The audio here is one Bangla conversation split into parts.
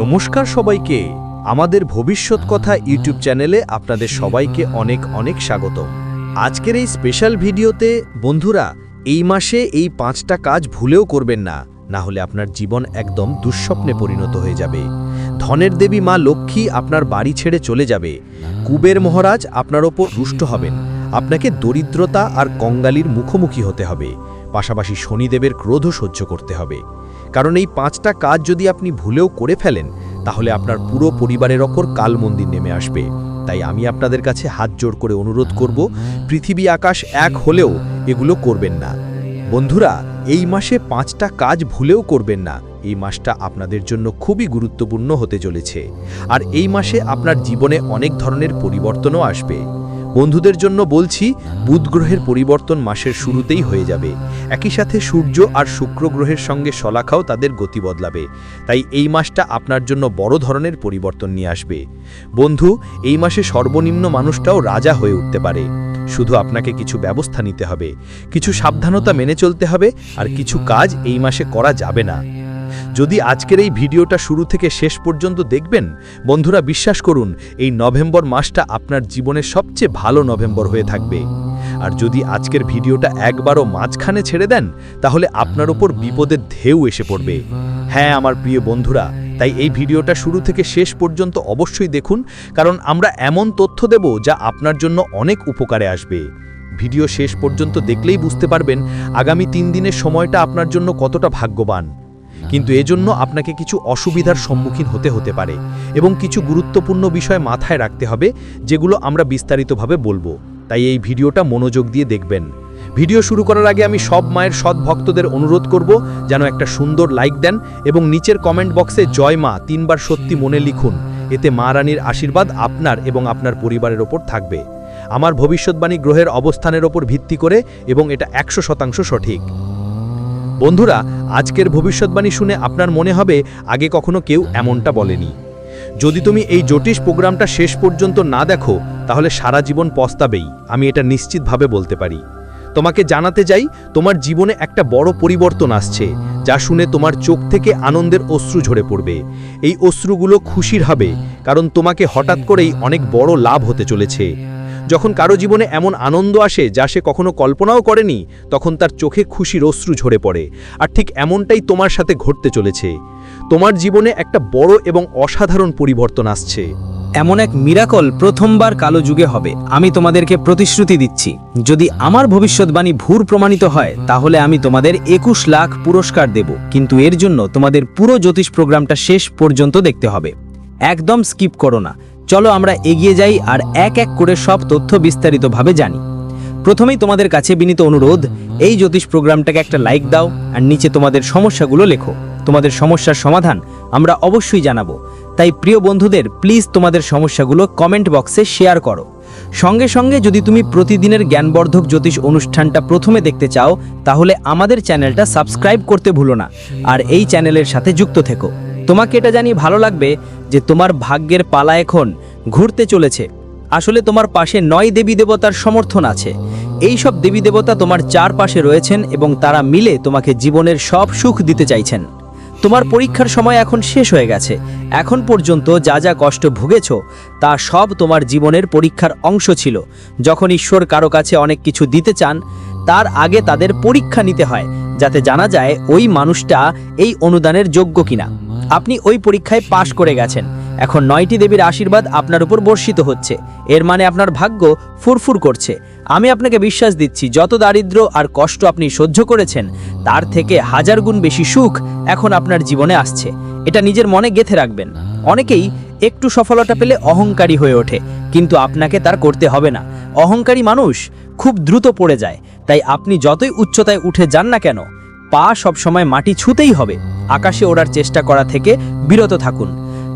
নমস্কার সবাইকে। আমাদের ভবিষ্যৎ কথা ইউটিউব চ্যানেলে আপনাদের সবাইকে অনেক অনেক স্বাগত আজকের এই স্পেশাল ভিডিওতে বন্ধুরা, এই মাসে এই পাঁচটা কাজ ভুলেও করবেন না না হলে আপনার জীবন একদম দুঃস্বপ্নে পরিণত হয়ে যাবে। ধনের দেবী মা লক্ষ্মী আপনার বাড়ি ছেড়ে চলে যাবে। কুবের মহারাজ আপনার ওপর রুষ্ট হবেন। আপনাকে দরিদ্রতা আর কঙ্গালির মুখোমুখি হতে হবে। পাশাপাশি শনিদেবের ক্রোধও সহ্য করতে হবে। কারণ এই পাঁচটা কাজ যদি আপনি ভুলেও করে ফেলেন, তাহলে আপনার পুরো পরিবারের ওপর কাল মন্দির নেমে আসবে। তাই আমি আপনাদের কাছে হাত জোড় করে অনুরোধ করব, পৃথিবী আকাশ এক হলেও এগুলো করবেন না। বন্ধুরা, এই মাসে পাঁচটা কাজ ভুলেও করবেন না। এই মাসটা আপনাদের জন্য খুবই গুরুত্বপূর্ণ হতে চলেছে। আর এই মাসে আপনার জীবনে অনেক ধরনের পরিবর্তনও আসবে। বন্ধুদের জন্য বলছি, বুধ গ্রহের পরিবর্তন মাসের শুরুতেই হয়ে যাবে। একই সাথে সূর্য আর শুক্র গ্রহের সঙ্গে শলাখাও তাদের গতি বদলাবে। তাই এই মাসটা আপনার জন্য বড় ধরনের পরিবর্তন নিয়ে আসবে। বন্ধু, এই মাসে সর্বনিম্ন মানুষটাও রাজা হয়ে উঠতে পারে। শুধু আপনাকে কিছু ব্যবস্থা নিতে হবে। কিছু সাবধানতা মেনে চলতে হবে, আর কিছু কাজ এই মাসে করা যাবে না। যদি আজকের এই ভিডিওটা শুরু থেকে শেষ পর্যন্ত দেখবেন, বন্ধুরা বিশ্বাস করুন, এই নভেম্বর মাসটা আপনার জীবনের সবচেয়ে ভালো নভেম্বর হয়ে থাকবে। আর যদি আজকের ভিডিওটা একবারও মাঝখানে ছেড়ে দেন, তাহলে আপনার ওপর বিপদের ঢেউ এসে পড়বে। হ্যাঁ আমার প্রিয় বন্ধুরা, তাই এই ভিডিওটা শুরু থেকে শেষ পর্যন্ত অবশ্যই দেখুন, কারণ আমরা এমন তথ্য দেব যা আপনার জন্য অনেক উপকারে আসবে। ভিডিও শেষ পর্যন্ত দেখলেই বুঝতে পারবেন, আগামী তিন দিনের সময়টা আপনার জন্য কতটা ভাগ্যবান। কিন্তু এজন্য আপনাকে কিছু অসুবিধার সম্মুখীন হতে হতে পারে এবং কিছু গুরুত্বপূর্ণ বিষয় মাথায় রাখতে হবে যেগুলো আমরা বিস্তারিতভাবে বলব। তাই এই ভিডিওটা মনোযোগ দিয়ে দেখবেন। ভিডিও শুরু করার আগে আমি সব মায়ের সৎ ভক্তদের অনুরোধ করব যেন একটা সুন্দর লাইক দেন এবং নিচের কমেন্ট বক্সে জয় মা তিনবার সত্যি মনে লিখুন। এতে মা রানীর আশীর্বাদ আপনার এবং আপনার পরিবারের ওপর থাকবে। আমার ভবিষ্যৎবাণী গ্রহের অবস্থানের ওপর ভিত্তি করে এবং এটা একশো শতাংশ সঠিক। বন্ধুরা, আজকের ভবিষ্যৎবাণী শুনে আপনার মনে হবে, আগে কখনো কেউ এমনটা বলেনি। যদি তুমি এই জ্যোতিষ প্রোগ্রামটা শেষ পর্যন্ত না দেখো, তাহলে সারা জীবন পস্তাবেই, আমি এটা নিশ্চিতভাবে বলতে পারি। তোমাকে জানাতে যাই তোমার জীবনে একটা বড় পরিবর্তন আসছে, যা শুনে তোমার চোখ থেকে আনন্দের অশ্রু ঝরে পড়বে। এই অশ্রুগুলো খুশির হবে, কারণ তোমাকে হঠাৎ করেই অনেক বড় লাভ হতে চলেছে। যখন কারও জীবনে এমন আনন্দ আসে যা সে কখনো কল্পনাও করেনি, তখন তার চোখে খুশির অশ্রু ঝরে পড়ে। আর ঠিক এমনটাই তোমার সাথে ঘটতে চলেছে। তোমার জীবনে একটা বড় এবং অসাধারণ পরিবর্তন আসছে। এমন এক মিরাকল প্রথমবার কালো যুগে হবে। আমি তোমাদেরকে প্রতিশ্রুতি দিচ্ছি, যদি আমার ভবিষ্যৎবাণী ভুর প্রমাণিত হয়, তাহলে আমি তোমাদের একুশ লাখ পুরস্কার দেব। কিন্তু এর জন্য তোমাদের পুরো জ্যোতিষ প্রোগ্রামটা শেষ পর্যন্ত দেখতে হবে। একদম স্কিপ করো না। চলো আমরা এগিয়ে যাই আর এক এক করে সব তথ্য বিস্তারিতভাবে জানি। প্রথমেই তোমাদের কাছে বিনীত অনুরোধ, এই জ্যোতিষ প্রোগ্রামটাকে একটা লাইক দাও আর নিচে তোমাদের সমস্যাগুলো লেখো। তোমাদের সমস্যার সমাধান আমরা অবশ্যই জানাব। তাই প্রিয় বন্ধুদের প্লিজ তোমাদের সমস্যাগুলো কমেন্ট বক্সে শেয়ার করো। সঙ্গে সঙ্গে যদি তুমি প্রতিদিনের জ্ঞানবর্ধক জ্যোতিষ অনুষ্ঠানটা প্রথমে দেখতে চাও, তাহলে আমাদের চ্যানেলটা সাবস্ক্রাইব করতে ভুলো না। আর এই চ্যানেলের সাথে যুক্ত থেকো। তোমাকে এটা জানিয়ে ভালো লাগবে যে তোমার ভাগ্যের পালা এখন ঘুরতে চলেছে। আসলে তোমার পাশে নয় দেবী দেবতার সমর্থন আছে। এই সব দেবী দেবতা তোমার চারপাশে রয়েছেন এবং তারা মিলে তোমাকে জীবনের সব সুখ দিতে চাইছেন। তোমার পরীক্ষার সময় এখন শেষ হয়ে গেছে। এখন পর্যন্ত যা যা কষ্ট ভুগেছ, তা সব তোমার জীবনের পরীক্ষার অংশ ছিল। যখন ঈশ্বর কারও কাছে অনেক কিছু দিতে চান, তার আগে তাদের পরীক্ষা নিতে হয়, যাতে জানা যায় ওই মানুষটা এই অনুদানের যোগ্য কিনা। আপনি ওই পরীক্ষায় পাশ করে গেছেন। এখন নয়টি দেবীর আশীর্বাদ আপনার উপর বর্ষিত হচ্ছে। এর মানে আপনার ভাগ্য ফুরফুর করছে। আমি আপনাকে বিশ্বাস দিচ্ছি, যত দারিদ্র আর কষ্ট আপনি সহ্য করেছেন, তার থেকে হাজার গুণ বেশি সুখ এখন আপনার জীবনে আসছে। এটা নিজের মনে গেথে রাখবেন। অনেকেই একটু সফলতা পেলে অহংকারী হয়ে ওঠে, কিন্তু আপনাকে তার করতে হবে না। অহংকারী মানুষ খুব দ্রুত পড়ে যায়, তাই আপনি যতই উচ্চতায় উঠে যান না কেন, পা সবসময় মাটি ছুতেই হবে। আকাশে ওড়ার চেষ্টা করা থেকে বিরত থাকুন।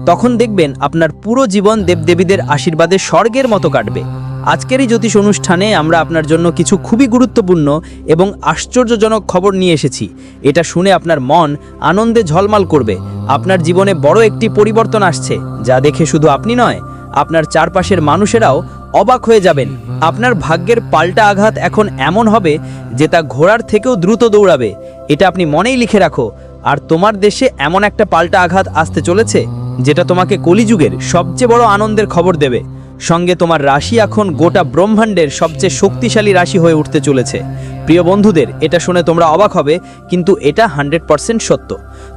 তখন দেখবেন আপনার পুরো জীবন দেবদেবীদের আশীর্বাদে স্বর্গের মতো কাটবে। আজকের এই জ্যোতিষ অনুষ্ঠানে আমরা আপনার জন্য কিছু খুবই গুরুত্বপূর্ণ এবং আশ্চর্যজনক খবর নিয়ে এসেছি। এটা শুনে আপনার মন আনন্দে ঝলমাল করবে। আপনার জীবনে বড় একটি পরিবর্তন আসছে, যা দেখে শুধু আপনি নয়, আপনার চারপাশের মানুষেরাও অবাক হয়ে যাবেন। আপনার ভাগ্যের পাল্টা আঘাত এখন এমন হবে যে তা ঘোড়ার থেকেও দ্রুত দৌড়াবে। এটা আপনি মনেই লিখে রাখো আর তোমার দেশে এমন একটা পাল্টা আঘাত আসতে চলেছে, যেটা তোমাকে কলিযুগের সবচেয়ে বড় আনন্দের খবর দেবে। সঙ্গে তোমার রাশি এখন গোটা ব্রহ্মাণ্ডের সবচেয়ে শক্তিশালী রাশি হয়ে উঠতে চলেছে। প্রিয় বন্ধুদের, এটা শুনে তোমরা অবাক হবে, কিন্তু এটা হান্ড্রেড পার্সেন্ট সত্য।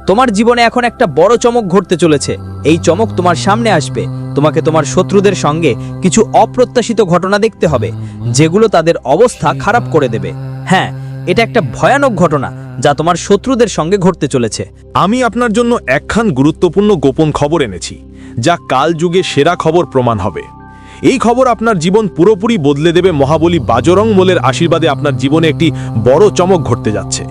তোমার জীবনে এখন একটা বড় চমক ঘটতে চলেছে। এই চমক তোমার সামনে আসবে। তোমাকে তোমার শত্রুদের সঙ্গে কিছু অপ্রত্যাশিত ঘটনা দেখতে হবে, যেগুলো তাদের অবস্থা খারাপ করে দেবে। হ্যাঁ এটা একটা ভয়ানক ঘটনা। যা তোমার শত্রুদের সঙ্গে ঘটতে চলেছে। আমি আপনার জন্য একখান গুরুত্বপূর্ণ গোপন খবর এনেছি, যা কাল যুগে সেরা খবর প্রমাণ হবে। এই খবর আপনার জীবন পুরোপুরি বদলে দেবে মহাবলী বাজরং মোলের আশীর্বাদে আপনার জীবনে একটি বড় চমক ঘটতে যাচ্ছে।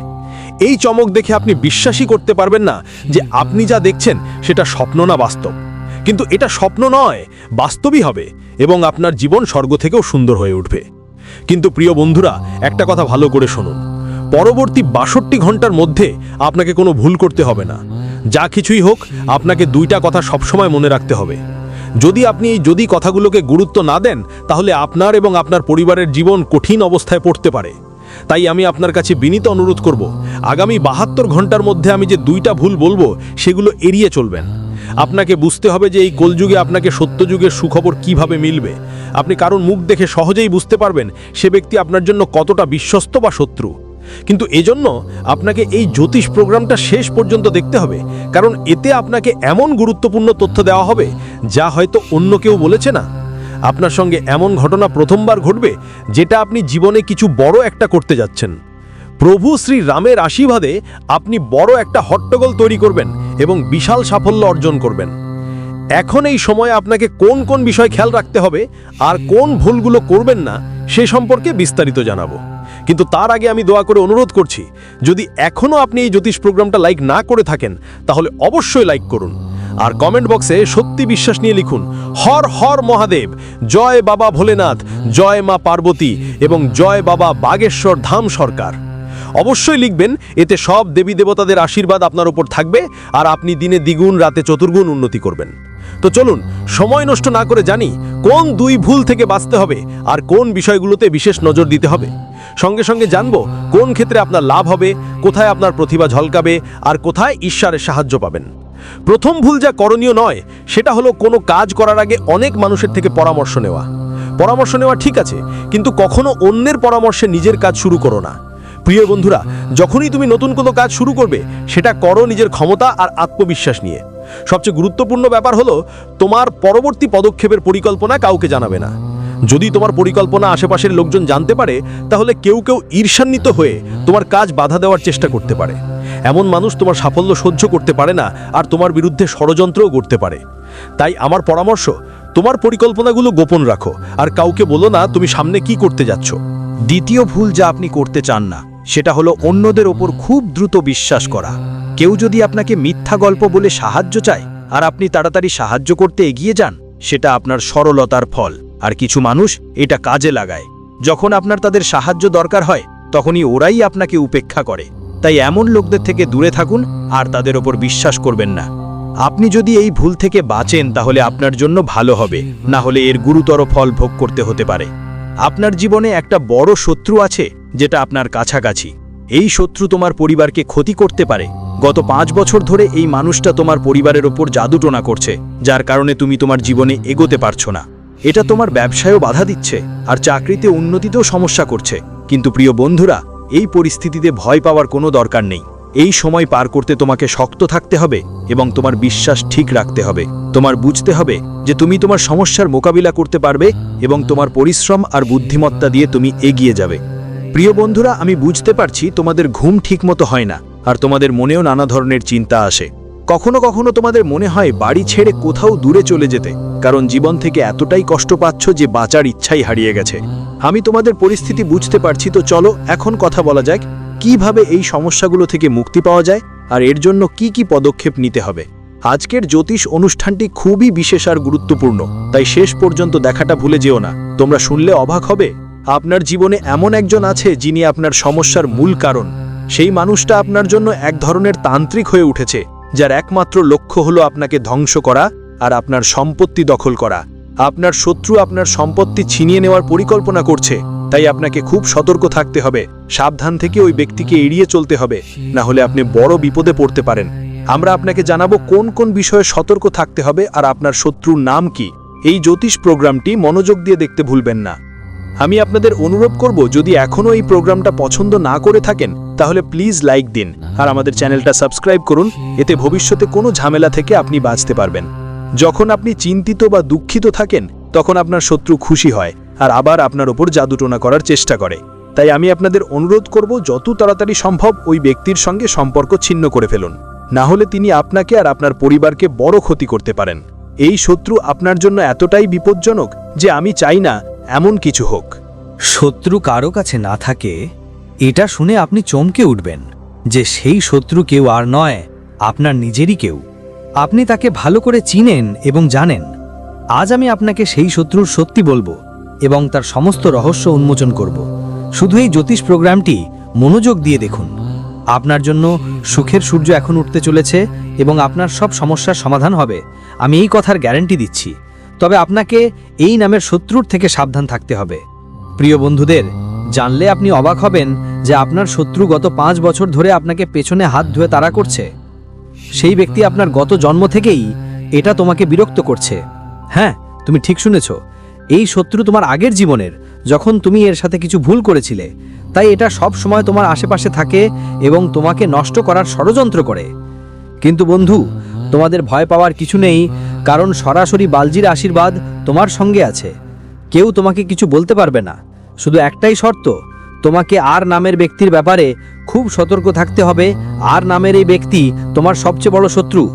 এই চমক দেখে আপনি বিশ্বাসই করতে পারবেন না যে আপনি যা দেখছেন সেটা স্বপ্ন না বাস্তব। কিন্তু এটা স্বপ্ন নয়, বাস্তবই হবে এবং আপনার জীবন স্বর্গ থেকেও সুন্দর হয়ে উঠবে। কিন্তু প্রিয় বন্ধুরা, একটা কথা ভালো করে শুনুন। পরবর্তী বাষট্টি ঘণ্টার মধ্যে আপনাকে কোনো ভুল করতে হবে না। যা কিছুই হোক, আপনাকে দুইটা কথা সবসময় মনে রাখতে হবে। যদি আপনি এই যদি কথাগুলোকে গুরুত্ব না দেন, তাহলে আপনার এবং আপনার পরিবারের জীবন কঠিন অবস্থায় পড়তে পারে। তাই আমি আপনার কাছে বিনীত অনুরোধ করব, আগামী বাহাত্তর ঘণ্টার মধ্যে আমি যে দুইটা ভুল বলব, সেগুলো এড়িয়ে চলবেন। আপনাকে বুঝতে হবে যে এই কলযুগে আপনাকে সত্যযুগের সুখবর কীভাবে মিলবে। আপনি কারণ মুখ দেখে সহজেই বুঝতে পারবেন, সে ব্যক্তি আপনার জন্য কতটা বিশ্বস্ত বা শত্রু। কিন্তু এজন্য আপনাকে এই জ্যোতিষ প্রোগ্রামটা শেষ পর্যন্ত দেখতে হবে, কারণ এতে আপনাকে এমন গুরুত্বপূর্ণ তথ্য দেওয়া হবে যা হয়তো অন্য কেউ বলেছে না। আপনার সঙ্গে এমন ঘটনা প্রথমবার ঘটবে যেটা আপনি জীবনে কিছু বড় একটা করতে যাচ্ছেন। প্রভু শ্রী রামের আশীর্বাদে আপনি বড় একটা হট্টগোল তৈরি করবেন এবং বিশাল সাফল্য অর্জন করবেন। এখন এই সময় আপনাকে কোন কোন বিষয় খেয়াল রাখতে হবে আর কোন ভুলগুলো করবেন না সে সম্পর্কে বিস্তারিত জানাব। কিন্তু তার আগে আমি দোয়া করে অনুরোধ করছি, যদি এখনও আপনি এই জ্যোতিষ প্রোগ্রামটা লাইক না করে থাকেন, তাহলে অবশ্যই লাইক করুন। আর কমেন্ট বক্সে সত্যি বিশ্বাস নিয়ে লিখুন, হর হর মহাদেব, জয় বাবা ভোলেনাথ, জয় মা পার্বতী এবং জয় বাবা বাগেশ্বর ধাম সরকার। অবশ্যই লিখবেন, এতে সব দেবী দেবতাদের আশীর্বাদ আপনার উপর থাকবে আর আপনি দিনে দ্বিগুণ, রাতে চতুর্গুণ উন্নতি করবেন। তো চলুন, সময় নষ্ট না করে জানি, কোন দুই ভুল থেকে বাঁচতে হবে আর কোন বিষয়গুলোতে বিশেষ নজর দিতে হবে? সঙ্গে সঙ্গে জানব কোন ক্ষেত্রে আপনার লাভ হবে, কোথায় আপনার প্রতিভা ঝলকাবে, আর কোথায় ঈশ্বরের সাহায্য পাবেন। প্রথম ভুল যা করণীয় নয়, সেটা হলো কোনো কাজ করার আগে অনেক মানুষের থেকে পরামর্শ নেওয়া। পরামর্শ নেওয়া ঠিক আছে, কিন্তু কখনো অন্যের পরামর্শে নিজের কাজ শুরু করো না। প্রিয় বন্ধুরা, যখনই তুমি নতুন কোনো কাজ শুরু করবে, সেটা করো নিজের ক্ষমতা আর আত্মবিশ্বাস নিয়ে। সবচেয়ে গুরুত্বপূর্ণ ব্যাপার হলো, তোমার পরবর্তী পদক্ষেপের পরিকল্পনা কাউকে জানাবে না। যদি তোমার পরিকল্পনা আশেপাশের লোকজন জানতে পারে, তাহলে কেউ কেউ ঈর্ষান্বিত হয়ে তোমার কাজ বাধা দেওয়ার চেষ্টা করতে পারে। এমন মানুষ তোমার সাফল্য সহ্য করতে পারে না, আর তোমার বিরুদ্ধে ষড়যন্ত্রও করতে পারে। তাই আমার পরামর্শ, তোমার পরিকল্পনাগুলো গোপন রাখো, আর কাউকে বলো না তুমি সামনে কি করতে যাচ্ছ। দ্বিতীয় ভুল যা আপনি করতে চান না, সেটা হলো অন্যদের ওপর খুব দ্রুত বিশ্বাস করা। কেউ যদি আপনাকে মিথ্যা গল্প বলে সাহায্য চায়, আর আপনি তাড়াতাড়ি সাহায্য করতে এগিয়ে যান, সেটা আপনার সরলতার ফল। আর কিছু মানুষ এটা কাজে লাগায়। যখন আপনার তাদের সাহায্য দরকার হয়, তখনই ওরাই আপনাকে উপেক্ষা করে। তাই এমন লোকদের থেকে দূরে থাকুন আর তাদের ওপর বিশ্বাস করবেন না। আপনি যদি এই ভুল থেকে বাঁচেন, তাহলে আপনার জন্য ভালো হবে। না হলে এর গুরুতর ফল ভোগ করতে হতে পারে। আপনার জীবনে একটা বড় শত্রু আছে, যেটা আপনার কাছাকাছি। এই শত্রু তোমার পরিবারকে ক্ষতি করতে পারে। গত পাঁচ বছর ধরে এই মানুষটা তোমার পরিবারের ওপর জাদুটোনা করছে, যার কারণে তুমি তোমার জীবনে এগোতে পারছ না। এটা তোমার ব্যবসায়ও বাধা দিচ্ছে আর চাকরিতে উন্নতিতেও সমস্যা করছে। কিন্তু প্রিয় বন্ধুরা, এই পরিস্থিতিতে ভয় পাওয়ার কোনো দরকার নেই। এই সময় পার করতে তোমাকে শক্ত থাকতে হবে এবং তোমার বিশ্বাস ঠিক রাখতে হবে। তোমার বুঝতে হবে যে তুমি তোমার সমস্যার মোকাবিলা করতে পারবে এবং তোমার পরিশ্রম আর বুদ্ধিমত্তা দিয়ে তুমি এগিয়ে যাবে। প্রিয় বন্ধুরা, আমি বুঝতে পারছি তোমাদের ঘুম ঠিকমতো হয় না আর তোমাদের মনেও নানা ধরনের চিন্তা আসে। কখনো কখনো তোমাদের মনে হয় বাড়ি ছেড়ে কোথাও দূরে চলে যেতে, কারণ জীবন থেকে এতটাই কষ্ট পাচ্ছ যে বাঁচার ইচ্ছাই হারিয়ে গেছে। আমি তোমাদের পরিস্থিতি বুঝতে পারছি, তো চলো এখন কথা বলা যাক, কীভাবে এই সমস্যাগুলো থেকে মুক্তি পাওয়া যায়, আর এর জন্য কি কি পদক্ষেপ নিতে হবে। আজকের জ্যোতিষ অনুষ্ঠানটি খুবই বিশেষ আর গুরুত্বপূর্ণ, তাই শেষ পর্যন্ত দেখাটা ভুলে যেও না। তোমরা শুনলে অবাক হবে, আপনার জীবনে এমন একজন আছে যিনি আপনার সমস্যার মূল কারণ। সেই মানুষটা আপনার জন্য এক ধরনের তান্ত্রিক হয়ে উঠেছে যার একমাত্র লক্ষ্য হলো আপনাকে ধ্বংস করা আর আপনার সম্পত্তি দখল করা। আপনার শত্রু আপনার সম্পত্তি ছিনিয়ে নেওয়ার পরিকল্পনা করছে, তাই আপনাকে খুব সতর্ক থাকতে হবে। সাবধান থেকে ওই ব্যক্তিকে এড়িয়ে চলতে হবে, না হলে আপনি বড় বিপদে পড়তে পারেন। আমরা আপনাকে জানাব কোন কোন বিষয়ে সতর্ক থাকতে হবে আর আপনার শত্রুর নাম কি। এই জ্যোতিষ প্রোগ্রামটি মনোযোগ দিয়ে দেখতে ভুলবেন না। আমি আপনাদের অনুরোধ করব, যদি এখনও এই প্রোগ্রামটা পছন্দ না করে থাকেন, তাহলে প্লিজ লাইক দিন আর আমাদের চ্যানেলটা সাবস্ক্রাইব করুন, এতে ভবিষ্যতে কোনো ঝামেলা থেকে আপনি বাঁচতে পারবেন। যখন আপনি চিন্তিত বা দুঃখিত থাকেন, তখন আপনার শত্রু খুশি হয় আর আবার আপনার ওপর জাদুটোনা করার চেষ্টা করে। তাই আমি আপনাদের অনুরোধ করব, যত তাড়াতাড়ি সম্ভব ওই ব্যক্তির সঙ্গে সম্পর্ক ছিন্ন করে ফেলুন। না হলে তিনি আপনাকে আর আপনার পরিবারকে বড় ক্ষতি করতে পারেন। এই শত্রু আপনার জন্য এতটাই বিপজ্জনক যে আমি চাই না এমন কিছু হোক। শত্রু কারও কাছে না থাকে, এটা শুনে আপনি চমকে উঠবেন যে সেই শত্রু কেউ আর নয়, আপনার নিজেরই কেউ। আপনি তাকে ভালো করে চিনেন এবং জানেন। আজ আমি আপনাকে সেই শত্রুর সত্যি বলব এবং তার সমস্ত রহস্য উন্মোচন করব। শুধু এই জ্যোতিষ প্রোগ্রামটি মনোযোগ দিয়ে দেখুন। আপনার জন্য সুখের সূর্য এখন উঠতে চলেছে এবং আপনার সব সমস্যার সমাধান হবে। আমি এই কথার গ্যারান্টি দিচ্ছি। তবে আপনাকে এই নামের শত্রুর থেকে সাবধান থাকতে হবে। প্রিয় বন্ধুদের, জানলে আপনি অবাক হবেন যে আপনার শত্রু গত পাঁচ বছর ধরে আপনাকে পেছনে হাত ধুয়ে তাড়া করছে। সেই ব্যক্তি আপনার গত জন্ম থেকেই এটা তোমাকে বিরক্ত করছে। হ্যাঁ তুমি ঠিক শুনেছ। এই শত্রু তোমার আগের জীবনের, যখন তুমি এর সাথে কিছু ভুল করেছিলে, তাই এটা সব সময় তোমার আশেপাশে থাকে এবং তোমাকে নষ্ট করার ষড়যন্ত্র করে। কিন্তু বন্ধু তোমাদের ভয় পাওয়ার কিছু নেই, কারণ সরাসরি বালজির আশীর্বাদ তোমার সঙ্গে আছে। কেউ তোমাকে কিছু বলতে পারবে না। শুধু একটাই শর্ত, তোমাকে আর নামের ব্যক্তির ব্যাপারে খুব সতর্ক থাকতে হবে। আর নামের এই ব্যক্তি তোমার সবচেয়ে বড় শত্রু।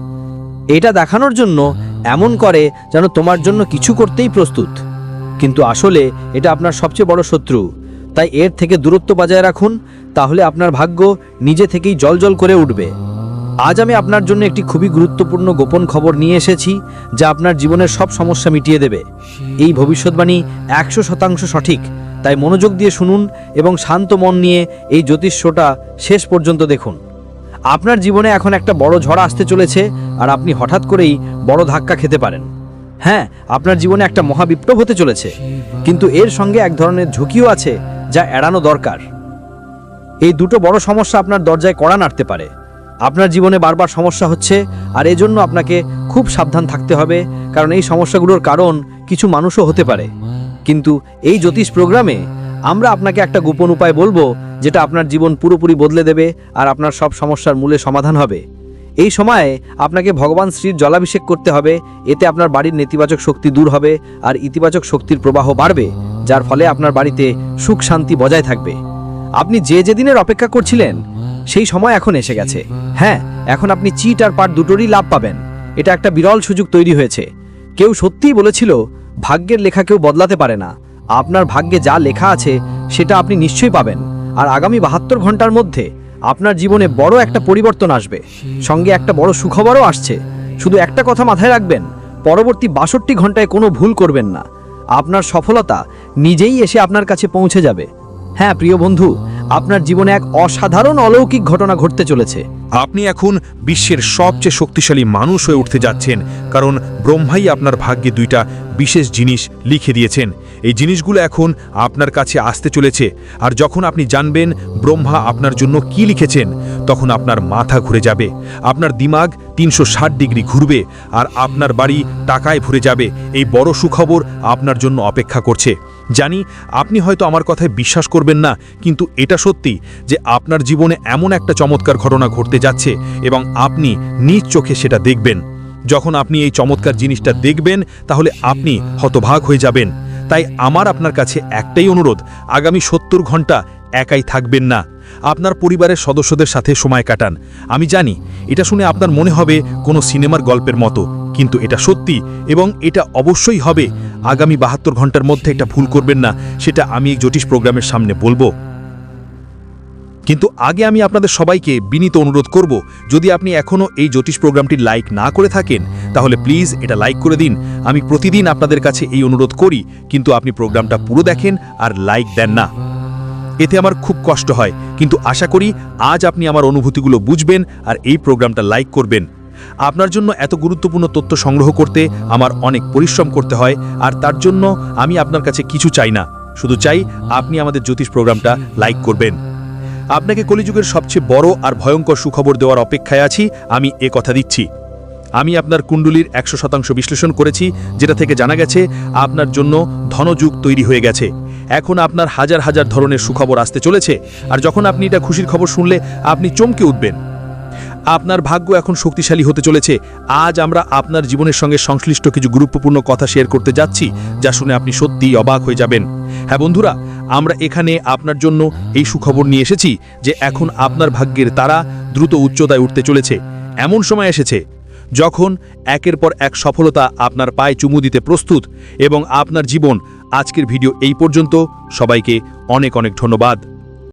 এটা দেখানোর জন্য এমন করে যেন তোমার জন্য কিছু করতেই প্রস্তুত। কিন্তু আসলে এটা আপনার সবচেয়ে বড় শত্রু। তাই এর থেকে দূরত্ব বজায় রাখুন, তাহলে আপনার ভাগ্য নিজে থেকেই জলজল করে উঠবে। আজ আমি আপনার জন্য একটি খুবই গুরুত্বপূর্ণ গোপন খবর নিয়ে এসেছি, যা আপনার জীবনের সব সমস্যা মিটিয়ে দেবে। এই ভবিষ্যৎবাণী একশো শতাংশ সঠিক, তাই মনোযোগ দিয়ে শুনুন এবং শান্ত মন নিয়ে এই জ্যোতিষ্যটা শেষ পর্যন্ত দেখুন। আপনার জীবনে এখন একটা বড় ঝড় আসতে চলেছে, আর আপনি হঠাৎ করেই বড় ধাক্কা খেতে পারেন। হ্যাঁ আপনার জীবনে একটা মহাবিপ্লব হতে চলেছে, কিন্তু এর সঙ্গে এক ধরনের ঝুঁকিও আছে, যা এড়ানো দরকার। এই দুটো বড় সমস্যা আপনার দরজায় কড়া নাড়তে পারে। আপনার জীবনে বারবার সমস্যা হচ্ছে, আর এজন্য আপনাকে খুব সাবধান থাকতে হবে, কারণ এই সমস্যাগুলোর কারণ কিছু মানুষও হতে পারে। কিন্তু এই জ্যোতিষ প্রোগ্রামে আমরা আপনাকে একটা গোপন উপায় বলব, যেটা আপনার জীবন পুরোপুরি বদলে দেবে আর আপনার সব সমস্যার মূলে সমাধান হবে। এই সময়ে আপনাকে ভগবান শ্রীর জলাভিষেক করতে হবে, এতে আপনার বাড়ির নেতিবাচক শক্তি দূর হবে আর ইতিবাচক শক্তির প্রবাহ বাড়বে, যার ফলে আপনার বাড়িতে সুখ শান্তি বজায় থাকবে। আপনি যে যেদিনের অপেক্ষা করছিলেন সেই সময় এখন এসে গেছে। হ্যাঁ এখন আপনি চিট আর পাট দুটোরই লাভ পাবেন। এটা একটা বিরল সুযোগ তৈরি হয়েছে। কেউ সত্যিই বলেছিল, ভাগ্যের লেখা কেউ বদলাতে পারে না। আপনার ভাগ্যে যা লেখা আছে, সেটা আপনি নিশ্চয়ই পাবেন। আর আগামী বাহাত্তর ঘণ্টার মধ্যে আপনার জীবনে বড় একটা পরিবর্তন আসবে। সঙ্গে একটা বড় সুখবরও আসছে। শুধু একটা কথা মাথায় রাখবেন, পরবর্তী বাষট্টি ঘন্টায় কোনো ভুল করবেন না। আপনার সফলতা নিজেই এসে আপনার কাছে পৌঁছে যাবে। হ্যাঁ প্রিয় বন্ধু আপনার জীবনে এক অসাধারণ অলৌকিক ঘটনা ঘটতে চলেছে। আপনি এখন বিশ্বের সবচেয়ে শক্তিশালী মানুষ হয়ে উঠতে যাচ্ছেন, কারণ ব্রহ্মাই আপনার ভাগ্যে দুইটা বিশেষ জিনিস লিখে দিয়েছেন। এই জিনিসগুলো এখন আপনার কাছে আসতে চলেছে, আর যখন আপনি জানবেন ব্রহ্মা আপনার জন্য কি লিখেছেন, তখন আপনার মাথা ঘুরে যাবে, আপনার দিমাগ তিনশো ষাট ডিগ্রি ঘুরবে, আর আপনার বাড়ি টাকায় ভরে যাবে। এই বড় সুখবর আপনার জন্য অপেক্ষা করছে। জানি আপনি হয়তো আমার কথায় বিশ্বাস করবেন না, কিন্তু এটা সত্যি যে আপনার জীবনে এমন একটা চমৎকার ঘটনা ঘটতে যাচ্ছে এবং আপনি নিজ চোখে সেটা দেখবেন। যখন আপনি এই চমৎকার জিনিসটা দেখবেন, তাহলে আপনি হতভাগ হয়ে যাবেন। তাই আমার আপনার কাছে একটাই অনুরোধ, আগামী সত্তর ঘণ্টা একাই থাকবেন না। আপনার পরিবারের সদস্যদের সাথে সময় কাটান। আমি জানি, এটা শুনে আপনার মনে হবে কোনো সিনেমার গল্পের মতো। কিন্তু এটা সত্যি এবং এটা অবশ্যই হবে। আগামী বাহাত্তর ঘণ্টার মধ্যে এটা ভুল করবেন না, সেটা আমি এই জ্যোতিষ প্রোগ্রামের সামনে বলব। কিন্তু আগে আমি আপনাদের সবাইকে বিনীত অনুরোধ করব, যদি আপনি এখনও এই জ্যোতিষ প্রোগ্রামটি লাইক না করে থাকেন, তাহলে প্লিজ এটা লাইক করে দিন। আমি প্রতিদিন আপনাদের কাছে এই অনুরোধ করি, কিন্তু আপনি প্রোগ্রামটা পুরো দেখেন আর লাইক দেন না। এতে আমার খুব কষ্ট হয়, কিন্তু আশা করি আজ আপনি আমার অনুভূতিগুলো বুঝবেন আর এই প্রোগ্রামটা লাইক করবেন। আপনার জন্য এত গুরুত্বপূর্ণ তথ্য সংগ্রহ করতে আমার অনেক পরিশ্রম করতে হয়, আর তার জন্য আমি আপনার কাছে কিছু চাই না। শুধু চাই আপনি আমাদের জ্যোতিষ প্রোগ্রামটা লাইক করবেন। আপনাকে কলিযুগের সবচেয়ে বড় আর ভয়ঙ্কর সুখবর দেওয়ার অপেক্ষায় আছি, আমি এ কথা দিচ্ছি। আমি আপনার কুণ্ডুলির একশো শতাংশ বিশ্লেষণ করেছি, যেটা থেকে জানা গেছে আপনার জন্য ধনযুগ তৈরি হয়ে গেছে। এখন আপনার হাজার হাজার ধরনের সুখবর আসতে চলেছে, আর যখন আপনি এটা খুশির খবর শুনলে আপনি চমকে উঠবেন। আপনার ভাগ্য এখন শক্তিশালী হতে চলেছে। আজ আমরা আপনার জীবনের সঙ্গে সংশ্লিষ্ট কিছু গুরুত্বপূর্ণ কথা শেয়ার করতে যাচ্ছি, যা শুনে আপনি সত্যিই অবাক হয়ে যাবেন। হ্যাঁ বন্ধুরা, আমরা এখানে আপনার জন্য এই সুখবর নিয়ে এসেছি যে এখন আপনার ভাগ্যের তারা দ্রুত উচ্চতায় উঠতে চলেছে। এমন সময় এসেছে, যখন একের পর এক সফলতা আপনার পায়ে চুমু দিতে প্রস্তুত এবং আপনার জীবন আজকের ভিডিও এই পর্যন্ত সবাইকে অনেক অনেক ধন্যবাদ।